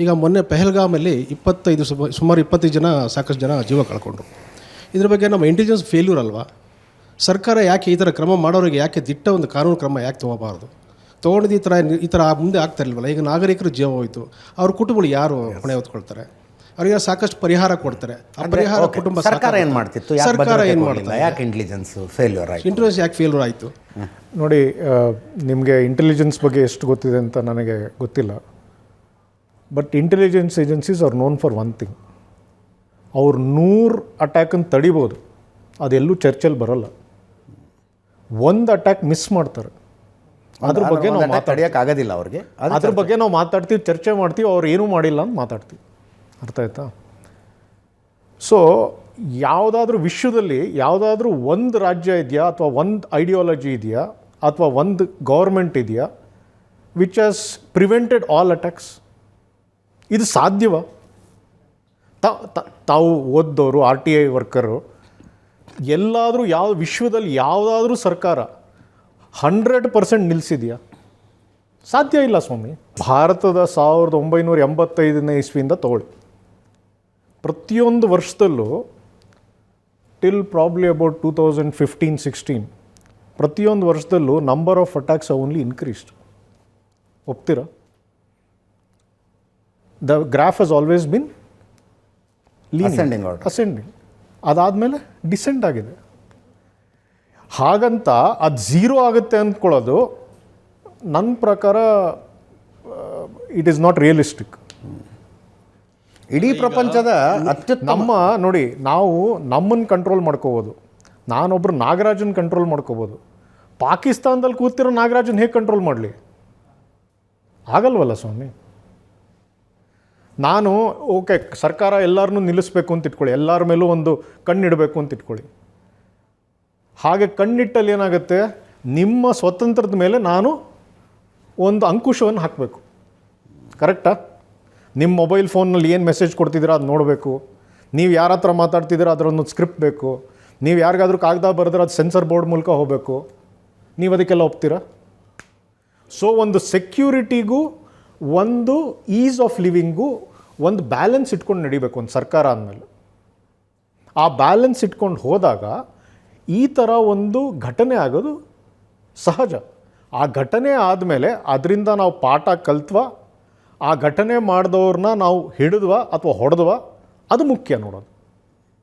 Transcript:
ಈಗ ಮೊನ್ನೆ ಪೆಹಲ್ಗಾಮಲ್ಲಿ ಇಪ್ಪತ್ತೈದು ಸುಮ- ಸುಮಾರು ಇಪ್ಪತ್ತೈದು ಜನ ಸಾಕಷ್ಟು ಜನ ಜೀವ ಕಳ್ಕೊಂಡ್ರು. ಇದ್ರ ಬಗ್ಗೆ ನಮ್ಮ ಇಂಟೆಲಿಜೆನ್ಸ್ ಫೇಲ್ಯೂರ್ ಅಲ್ವಾ? ಸರ್ಕಾರ ಯಾಕೆ ಈ ಥರ ಕ್ರಮ ಮಾಡೋರಿಗೆ ಯಾಕೆ ದಿಟ್ಟ ಒಂದು ಕಾನೂನು ಕ್ರಮ ಯಾಕೆ ತೊಗೋಬಾರ್ದು? ತೊಗೊಂಡಿದ್ದು ಈ ಥರ ಈ ಥರ ಮುಂದೆ ಆಗ್ತಾ ಇಲ್ವಲ್ಲ ಈಗ ನಾಗರಿಕರು ಜೀವ ಹೋಯಿತು. ಅವ್ರ ಕುಟುಂಬಗಳು ಯಾರು ಹೊಣೆ ಹೊತ್ಕೊಳ್ತಾರೆ? ಅವರಿಗೆ ಸಾಕಷ್ಟು ಪರಿಹಾರ ಕೊಡ್ತಾರೆ. ಆ ಪರಿಹಾರ ಕುಟುಂಬ ಸರ್ಕಾರ ಏನು ಮಾಡ್ತಿತ್ತು? ಸರ್ಕಾರ ಏನು ಮಾಡ್ತಿಲ್ಲ ಮಾಡ್ತಾರೆ? ಯಾಕೆ ಇಂಟೆಲಿಜೆನ್ಸ್ ಫೇಲ್ಯೂರ್ ಆಯಿತು? ಇಂಟೆಲಿಜೆನ್ಸ್ ಯಾಕೆ ಫೇಲ್ಯೂರ್ ಆಯಿತು? ನೋಡಿ ನಿಮಗೆ ಇಂಟೆಲಿಜೆನ್ಸ್ ಬಗ್ಗೆ ಎಷ್ಟು ಗೊತ್ತಿದೆ ಅಂತ ನನಗೆ ಗೊತ್ತಿಲ್ಲ. But intelligence agencies are known for one thing ಅವ್ರು ನೂರು ಅಟ್ಯಾಕನ್ನು ತಡಿಬೋದು. ಅದೆಲ್ಲೂ ಚರ್ಚೆಲ್ಲಿ ಬರೋಲ್ಲ. ಒಂದು ಅಟ್ಯಾಕ್ ಮಿಸ್ ಮಾಡ್ತಾರೆ. ಅದ್ರ ಬಗ್ಗೆ ನಾವು ಮಾತಾಡೋಕೆ ಆಗೋದಿಲ್ಲ ಅವ್ರಿಗೆ. ಅದು ಅದ್ರ ಬಗ್ಗೆ ನಾವು ಮಾತಾಡ್ತೀವಿ ಚರ್ಚೆ ಮಾಡ್ತೀವಿ ಅವ್ರು ಏನೂ ಮಾಡಿಲ್ಲ ಅಂತ ಮಾತಾಡ್ತೀವಿ. ಅರ್ಥ ಆಯ್ತಾ? ಸೊ ಯಾವುದಾದ್ರೂ ವಿಶ್ವದಲ್ಲಿ ಯಾವುದಾದ್ರೂ ಒಂದು ರಾಜ್ಯ ಇದೆಯಾ ಅಥವಾ ಒಂದು ಐಡಿಯಾಲಜಿ ಇದೆಯಾ ಅಥವಾ ಒಂದು ಗೌರ್ಮೆಂಟ್ ಇದೆಯಾ which has prevented all attacks ಇದು ಸಾಧ್ಯವ. ತಾವು ಓದ್ದವರು, ಆರ್ ಟಿ ಐ ವರ್ಕರು, ಎಲ್ಲಾದರೂ ಯಾವ ವಿಶ್ವದಲ್ಲಿ ಯಾವುದಾದ್ರೂ ಸರ್ಕಾರ ಹಂಡ್ರೆಡ್ ಪರ್ಸೆಂಟ್ ನಿಲ್ಲಿಸಿದೆಯಾ ಸಾಧ್ಯ ಇಲ್ಲ ಸ್ವಾಮಿ. ಭಾರತದ ಸಾವಿರದ ಒಂಬೈನೂರ ಎಂಬತ್ತೈದನೇ ಇಸ್ವಿಯಿಂದ ತಗೊಳ್ಳಿ. ಪ್ರತಿಯೊಂದು ವರ್ಷದಲ್ಲೂ till probably about two thousand fifteen sixteen ಪ್ರತಿಯೊಂದು ವರ್ಷದಲ್ಲೂ number of attacks only increased ಒಪ್ತೀರಾ? The graph has always been Ascending order. Ascending ಅದಾದಮೇಲೆ ಡಿಸೆಂಟ್ ಆಗಿದೆ. ಹಾಗಂತ ಅದು ಝೀರೋ ಆಗುತ್ತೆ ಅಂದ್ಕೊಳ್ಳೋದು ನನ್ನ ಪ್ರಕಾರ ಇಟ್ ಈಸ್ ನಾಟ್ ರಿಯಲಿಸ್ಟಿಕ್ ಇಡೀ ಪ್ರಪಂಚದ ಅತ್ಯುತ್ತಮ ನಮ್ಮ ನೋಡಿ ನಾವು ನಮ್ಮನ್ನು ಕಂಟ್ರೋಲ್ ಮಾಡ್ಕೋಬೋದು. ನಾನೊಬ್ಬರು ನಾಗರಾಜನ್ ಕಂಟ್ರೋಲ್ ಮಾಡ್ಕೋಬೋದು. ಪಾಕಿಸ್ತಾನದಲ್ಲಿ ಕೂತಿರೋ ನಾಗರಾಜನ್ ಹೇಗೆ ಕಂಟ್ರೋಲ್ ಮಾಡಲಿ? ಆಗಲ್ವಲ್ಲ ಸ್ವಾಮಿ. ನಾನು ಓಕೆ ಸರ್ಕಾರ ಎಲ್ಲರನ್ನೂ ನಿಲ್ಲಿಸ್ಬೇಕು ಅಂತ ಇಟ್ಕೊಳ್ಳಿ. ಎಲ್ಲರ ಮೇಲೂ ಒಂದು ಕಣ್ಣಿಡಬೇಕು ಅಂತ ಇಟ್ಕೊಳ್ಳಿ. ಹಾಗೆ ಕಣ್ಣಿಟ್ಟಲ್ಲಿ ಏನಾಗುತ್ತೆ? ನಿಮ್ಮ ಸ್ವತಂತ್ರದ ಮೇಲೆ ನಾನು ಒಂದು ಅಂಕುಶವನ್ನು ಹಾಕಬೇಕು. ಕರೆಕ್ಟಾ ನಿಮ್ಮ ಮೊಬೈಲ್ ಫೋನ್ನಲ್ಲಿ ಏನು ಮೆಸೇಜ್ ಕೊಡ್ತಿದ್ದೀರಾ ಅದು ನೋಡಬೇಕು. ನೀವು ಯಾರ ಹತ್ರ ಮಾತಾಡ್ತಿದ್ದೀರಾ ಅದರೊಂದು ಸ್ಕ್ರಿಪ್ಟ್ ಬೇಕು. ನೀವು ಯಾರಿಗಾದ್ರೂ ಕಾಗದ ಬರೆದ್ರೆ ಅದು ಸೆನ್ಸರ್ ಬೋರ್ಡ್ ಮೂಲಕ ಹೋಗಬೇಕು. ನೀವು ಅದಕ್ಕೆಲ್ಲ ಒಪ್ತೀರಾ? ಸೊ ಒಂದು ಸೆಕ್ಯೂರಿಟಿಗೂ ಒಂದು ಈಸ್ ಆಫ್ ಲಿವಿಂಗು ಒಂದು ಬ್ಯಾಲೆನ್ಸ್ ಇಟ್ಕೊಂಡು ನಡಿಬೇಕು ಒಂದು ಸರ್ಕಾರ ಅಂದಮೇಲೆ. ಆ ಬ್ಯಾಲೆನ್ಸ್ ಇಟ್ಕೊಂಡು ಹೋದಾಗ ಈ ಥರ ಒಂದು ಘಟನೆ ಆಗೋದು ಸಹಜ. ಆ ಘಟನೆ ಆದಮೇಲೆ ಅದರಿಂದ ನಾವು ಪಾಠ ಕಲ್ತ್ವ, ಆ ಘಟನೆ ಮಾಡಿದವ್ರನ್ನ ನಾವು ಹಿಡಿದ್ವಾ ಅಥವಾ ಹೊಡೆದ್ವಾ, ಅದು ಮುಖ್ಯ ನೋಡೋದು.